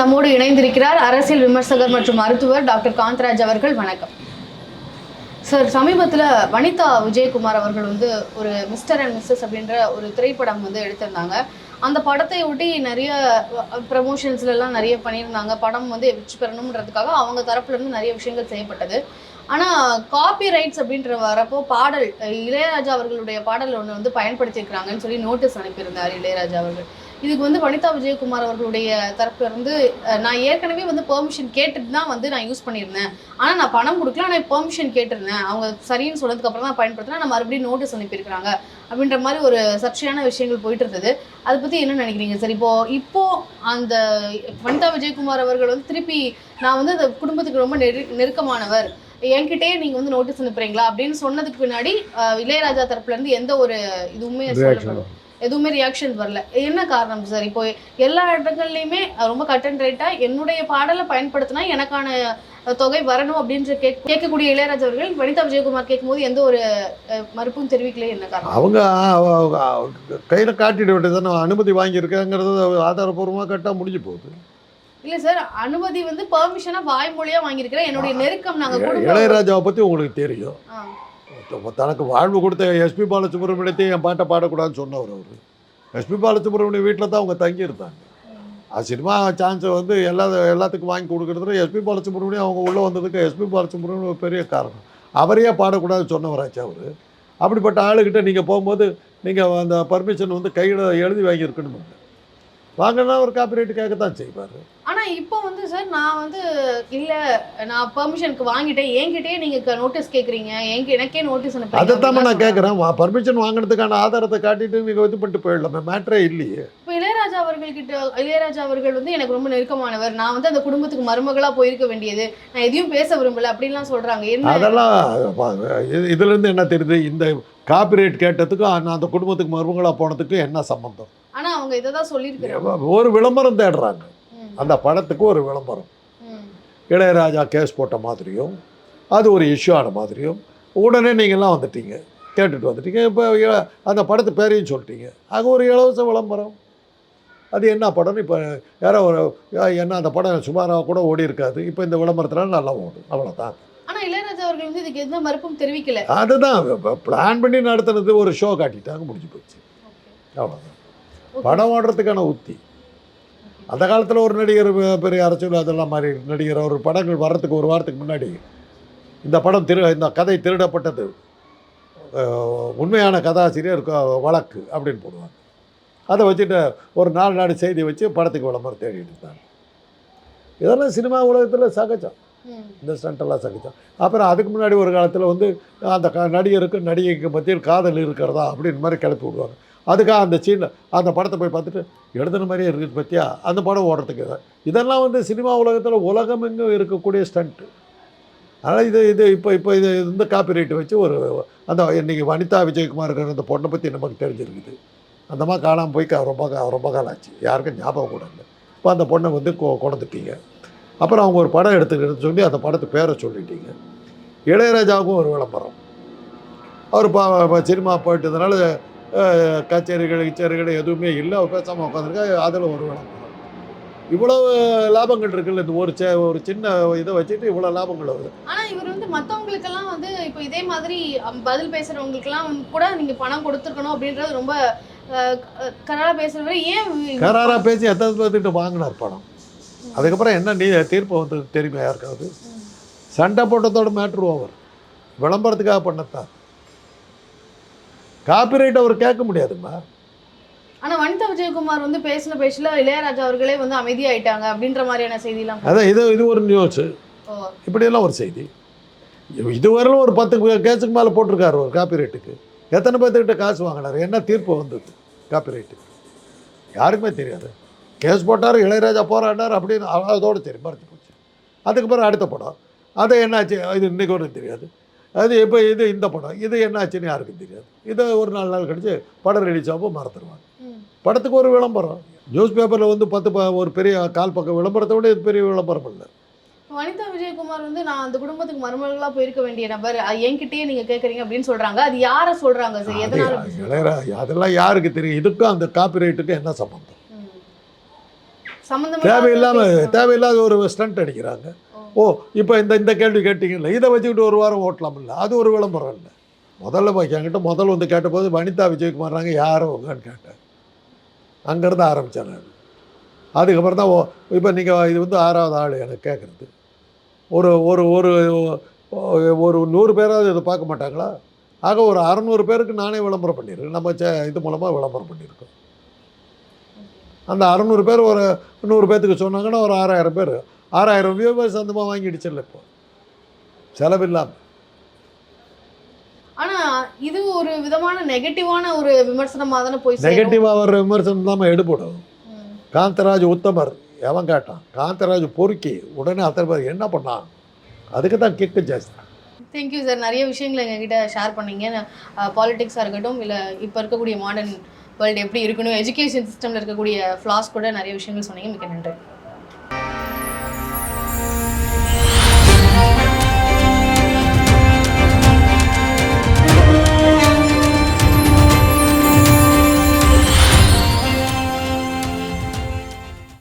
நம்மோடு இணைந்திருக்கிறார் அரசியல் விமர்சகர் மற்றும் மருத்துவர் டாக்டர் காந்தராஜ் அவர்கள். வணக்கம். சார் சமீபத்தில் வனிதா விஜயகுமார் அவர்கள் வந்து ஒரு மிஸ்டர் அண்ட் மிஸ்ஸஸ் அப்படின்ற ஒரு திரைப்படம் வந்து எடுத்திருந்தாங்க. அந்த படத்தை ஒட்டி நிறைய ப்ரமோஷன்ஸ்லாம் நிறைய பண்ணியிருந்தாங்க. படம் வந்து வெற்றி பெறணுன்றதுக்காக அவங்க தரப்புலேருந்து நிறைய விஷயங்கள் செய்யப்பட்டது. ஆனால் காப்பி ரைட்ஸ் அப்படின்ற வரப்போ பாடல் இளையராஜா அவர்களுடைய பாடல் ஒன்று வந்து பயன்படுத்தியிருக்கிறாங்கன்னு சொல்லி நோட்டீஸ் அனுப்பியிருந்தார் இளையராஜா அவர்கள். இதுக்கு வந்து வனிதா விஜயகுமார் அவர்களுடைய தரப்புல இருந்து நான் ஏற்கனவே வந்து பெர்மிஷன் கேட்டுட்டு தான் வந்து நான் யூஸ் பண்ணியிருந்தேன். ஆனால் நான் பணம் கொடுக்கல ஆனால் பெர்மிஷன் கேட்டிருந்தேன். அவங்க சரின்னு சொன்னதுக்கு அப்புறம் தான் பயன்படுத்தினா நான் மறுபடியும் நோட்டீஸ் அனுப்பியிருக்கிறாங்க. அப்படின்ற மாதிரி ஒரு சர்ச்சையான விஷயங்கள் போயிட்டு இருந்தது. அதை பற்றி என்ன நினைக்கிறீங்க சார் இப்போ இப்போ அந்த வனிதா விஜயகுமார் அவர்கள் வந்து திருப்பி நான் வந்து அந்த குடும்பத்துக்கு ரொம்ப நெரு நெருக்கமானவர். என்கிட்டயே நீங்க வந்து நோட்டீஸ் அனுப்புறீங்களா? அப்படின்னு சொன்னதுக்கு பின்னாடி இளையராஜா தரப்புல இருந்து எந்த ஒரு இதுவுமே சொல்லப்படல. எதுவுமே ரியாக்ஷன் வரல. என்ன காரணம் சார் இப்போ எல்லா இடங்கள்லையுமே ரொம்ப கட் அண்ட் ரைட்டா என்னுடைய பாடலை பயன்படுத்தினா எனக்கான தொகை வரணும் அப்படின்னு கேக் கேட்கக்கூடிய இளையராஜா அவர்கள் வனிதா விஜயகுமார் கேட்கும்போது எந்த ஒரு மறுப்பும் தெரிவிக்கல என்ன காரணம்? அவங்க கையில் காட்டிட வேண்டியது நான் அனுமதி வாங்கியிருக்கேங்கிறது ஆதாரப்பூர்வமாக கட்டால் முடிஞ்சு போகுது. இல்ல சார் அனுமதி வந்து பெர்மிஷனா வாய்மொழியா வாங்கியிருக்கிறேன். என்னுடைய நெருக்கம் நாங்க குடும்ப இளையராஜாவை பற்றி உங்களுக்கு தெரியும். தனக்கு வாழ்வு கொடுத்த எஸ்பி பாலசுப்ரமணியத்தையும் என் பாட்டை பாடக்கூடாதுன்னு சொன்னவர் அவர். எஸ்பி பாலசுப்ரமணியம் வீட்டில் தான் அவங்க தங்கியிருந்தாங்க. அது சினிமா சான்ஸை வந்து எல்லா எல்லாத்துக்கும் வாங்கி கொடுக்குறதுல எஸ்பி பாலசுப்ரமணியம் அவங்க உள்ளே வந்ததுக்கு எஸ்பி பாலசுப்ரமணியம் ஒரு பெரிய காரணம். அவரையே பாடக்கூடாதுன்னு சொன்னவராச்சு அவர். அப்படிப்பட்ட ஆளுகிட்ட நீங்கள் போகும்போது நீங்கள் அந்த பர்மிஷன் வந்து கையில் எழுதி வாங்கியிருக்கணும் வாங்கினா ஒரு காப்பிரைட் கேட்கத்தான் செய்வார். ஆனா இப்போ வந்து சார் நான் வந்து இல்ல நான் பெர்மிஷனுக்கு வாங்கிட்டேன். என்கிட்டயே நீங்க நோட்டீஸ் கேக்குறீங்க. எங்க எனக்கே நோட்டீஸ் அதைத்தான் நான் கேட்குறேன் பர்மிஷன் வாங்கினதுக்கான ஆதாரத்தை காட்டிட்டு நீங்கள் இது பண்ணிட்டு போயிடலாமே. மேட்ரே இல்லையே. இப்போ இளையராஜா அவர்கள் கிட்ட இளையராஜா அவர்கள் வந்து எனக்கு ரொம்ப நெருக்கமானவர். நான் வந்து அந்த குடும்பத்துக்கு மருமகளா போயிருக்க வேண்டியது. நான் எதையும் பேச விரும்பல. அப்படின்லாம் சொல்றாங்க. என்ன? அதெல்லாம் இது- இதுலேருந்து என்ன தெரியுது? இந்த காப்பிரைட் கேட்டதுக்கும் அந்த- அந்த குடும்பத்துக்கு மருமகளாக போனதுக்கும் என்ன சம்மந்தம் அவங்க இதை தான் சொல்லியிருக்கிறாங்க. ஒரு விளம்பரம் தேடுறாங்க. அந்த படத்துக்கு ஒரு விளம்பரம். இளையராஜா கேஸ் போட்ட மாதிரியும் அது ஒரு இஷ்யூ ஆன மாதிரியும் உடனே நீங்கள்லாம் வந்துட்டீங்க. கேட்டுட்டு வந்துட்டீங்க. இப்போ அந்த படத்து பேரையும் சொல்லிட்டீங்க. அது ஒரு இலவச விளம்பரம். அது என்ன படம்னு இப்போ யாரோ ஒரு என்ன அந்த படம் சுமாராக கூட ஓடி இருக்காது. இப்போ இந்த விளம்பரத்தினால நல்லா ஓடும். அவ்வளோதான் ஆனா இளையராஜா அவர்கள் வந்து இதுக்கு எந்த மறுப்பும் தெரிவிக்கல. அதுதான். பிளான் பண்ணி நடத்துனது ஒரு ஷோ காட்டிட்டாங்க முடிஞ்சு போச்சு. அவ்வளோதான் படம் ஓடுறதுக்கான உத்தி. அந்த காலத்தில் ஒரு நடிகர் பெரிய அரசியல் அதெல்லாம் மாதிரி நடிகர் ஒரு படங்கள் வர்றதுக்கு ஒரு வாரத்துக்கு முன்னாடி இந்த படம் திரு இந்த கதை திருடப்பட்டது. உண்மையான கதாசிரியர் வழக்கு அப்படின்னு போடுவாங்க. அதை வச்சுட்டு ஒரு நாலு நாடு செய்தி வச்சு படத்துக்கு விளம்பரம் தேடிட்டு இருந்தாங்க. இதெல்லாம் சினிமா உலகத்தில் சகஜம். இந்த ஸ்டண்டெல்லாம் சகித்தோம் அப்புறம் அதுக்கு முன்னாடி ஒரு காலத்தில் வந்து அந்த க நடிகருக்கு நடிகைக்கு மத்தியில் காதல் இருக்கிறதா அப்படின்னு மாதிரி கிளப்பி விடுவாங்க. அதுக்காக அந்த சீனில் அந்த படத்தை போய் பார்த்துட்டு எழுதுன மாதிரியே இருக்குது பற்றியா அந்த படம் ஓடுறதுக்கு. இதெல்லாம் வந்து சினிமா உலகத்தில் உலகமெங்கும் இருக்கக்கூடிய ஸ்டண்ட்டு அதனால் இது இது இப்போ இப்போ இது இந்த காப்பி வச்சு ஒரு அந்த இன்றைக்கி வனிதா விஜயகுமார்ங்கிற அந்த பொண்ணை பற்றி நமக்கு தெரிஞ்சிருக்குது. அந்தமாதிரி காணாமல் போய் ரொம்ப கா- ரொம்ப காலம் ஆச்சு. யாருக்கும் ஞாபகம் கூட இல்லை. இப்போ அந்த பொண்ணை வந்து கொ கொண்டுட்டீங்க அப்புறம் அவங்க ஒரு படம் எடுத்துக்கிட்டு சொல்லி அந்த படத்து பேரை சொல்லிட்டீங்க. இளையராஜாவுக்கும் ஒரு விளம்பரம். அவர் பா சினிமா போயிட்டதுனால கச்சேரிகள் கச்சேரிகள் எதுவுமே இல்லை. பேசாமல் உட்காந்துருக்கா அதில் ஒரு விளம்பரம் இவ்வளவு லாபங்கள் இருக்குல்ல இந்த ஒரு சே ஒரு சின்ன இதை வச்சுட்டு இவ்வளோ லாபங்கள் வருது. ஆனா இவர் வந்து மத்தவங்களுக்கெல்லாம் வந்து இப்போ இதே மாதிரி பதில் பேசுறவங்களுக்கெல்லாம் கூட நீங்க பணம் கொடுத்துருக்கணும் அப்படின்றது ரொம்ப அஹ், க- கராரா பேசுறவரை ஏன் கராராக பேசி எத்தனை பேர்த்துக்கிட்ட வாங்கினார் படம் அதுக்கப்புறம் என்ன நீ தீர்ப்பு வந்து தெரியுமா யாருக்காவது. சண்டை போட்டதோட மேட்ரு ஓவர். விளம்பரத்துக்காக பண்ணத்தான் காப்பிரைட் அவர் கேட்க முடியாதும்மா. ஆனா வனிதா விஜயகுமார் வந்து பேசின பேச்சுல இளையராஜா அவர்களே வந்து அமைதியாயிட்டாங்க அப்படின்ற மாதிரியான செய்திலாம் அதான் இது இது ஒரு நியூஸு இப்படியெல்லாம் ஒரு செய்தி. இதுவரையிலும் ஒரு பத்து கேஸுக்கு மேலே போட்டிருக்காரு ஒரு காப்பிரைட்டுக்கு எத்தனை பேர்த்துக்கிட்ட காசு வாங்கினார்? என்ன தீர்ப்பு வந்தது காப்பிரைட்டுக்கு யாருக்குமே தெரியாது. கேஸ் போட்டார் இளையராஜா போராடினார் அப்படின்னு அதோட சரி மறைச்சு போச்சு. அதுக்கப்புறம் அடுத்த படம். அது என்னாச்சு? இது இன்னைக்கு ஒன்றும் தெரியாது. அது இப்போ இது இந்த படம் இது என்னாச்சுன்னு யாருக்கும் தெரியாது. இதை ஒரு நாலு நாள் கழிச்சு படம் ரிலீஸ் ஆகும் மறந்துடுவாங்க. படத்துக்கு ஒரு விளம்பரம். நியூஸ் பேப்பரில் வந்து பத்து ஒரு பெரிய கால் பக்கம் விளம்பரத்தை விட இது பெரிய விளம்பரம் இல்லை. வனிதா விஜயகுமார் வந்து நான் அந்த குடும்பத்துக்கு மருமகளா போயிருக்க வேண்டிய நபர் என்கிட்டயே நீங்க கேக்குறீங்க அப்படின்னு சொல்றாங்க. அது யார சொல்றாங்க சார்? எதனால? இளையரா அதெல்லாம் யாருக்கு தெரியும்? இதுக்கும் அந்த காப்பிரைட்டுக்கும் என்ன சம்பந்தம்? ம். சம்பந்தம் தேவையில்லாமல் தேவையில்லாத ஒரு ஸ்டண்ட் அடிக்கிறாங்க. ஓ இப்போ இந்த இந்த கேள்வி கேட்டிங்கல்ல இதை வச்சுக்கிட்டு ஒரு வாரம் ஓட்டலாம் இல்லை? அது ஒரு விளம்பரம் இல்லை. முதல்ல என்கிட்ட முதல்ல வந்து கேட்டபோது வனிதா விஜயகுமார்றாங்க யாரும் உங்கன்னு கேட்டேன் அங்கேருந்து ஆரம்பித்தேன் நான் அதுக்கப்புறம் தான் ஓ இப்போ நீங்கள் இது வந்து ஆறாவது ஆள் எனக்கு கேட்குறது. ஒரு ஒரு ஒரு ஒரு நூறு பேராவது இதை பார்க்க மாட்டாங்களா? ஆக ஒரு அறநூறு பேருக்கு நானே விளம்பரம் பண்ணியிருக்கேன். நம்ம சே இது மூலமாக விளம்பரம் பண்ணியிருக்கோம். அந்த அறநூறு பேர் ஒரு நூறு பேர்த்துக்கு சொன்னாங்கன்னா ஒரு ஆறாயிரம் பேர் ஆறாயிரம் வியூவர்ஸ் சொந்தமாக வாங்கிடுச்சுல்ல இப்போ? செலவில்லாமல் ஆனா இது ஒரு விதமான நெகட்டிவான ஒரு விமர்சனமா தானே போய். நெகட்டிவாக வர்ற விமர்சனம் தான் எடுபடும். காந்தராஜ் உத்தமர் எவன் கேட்டான்? காந்தராஜ் பொறுக்கி உடனே அத்தனை பேர் என்ன பண்ணான்? அதுக்கு தான் கிக்கு ஜாஸ்தி. தேங்க்யூ சார் நிறைய விஷயங்களை எங்ககிட்ட ஷேர் பண்ணீங்க. பாலிடிக்ஸாக இருக்கட்டும் இல்லை இப்போ இருக்கக்கூடிய மாடர்ன் வேர்ல்டு எப்படி இருக்கணும் எஜுகேஷன் சிஸ்டமில் இருக்கக்கூடிய ஃப்ளாஸ் கூட நிறைய விஷயங்கள் சொன்னீங்க. மிக்க நன்றி.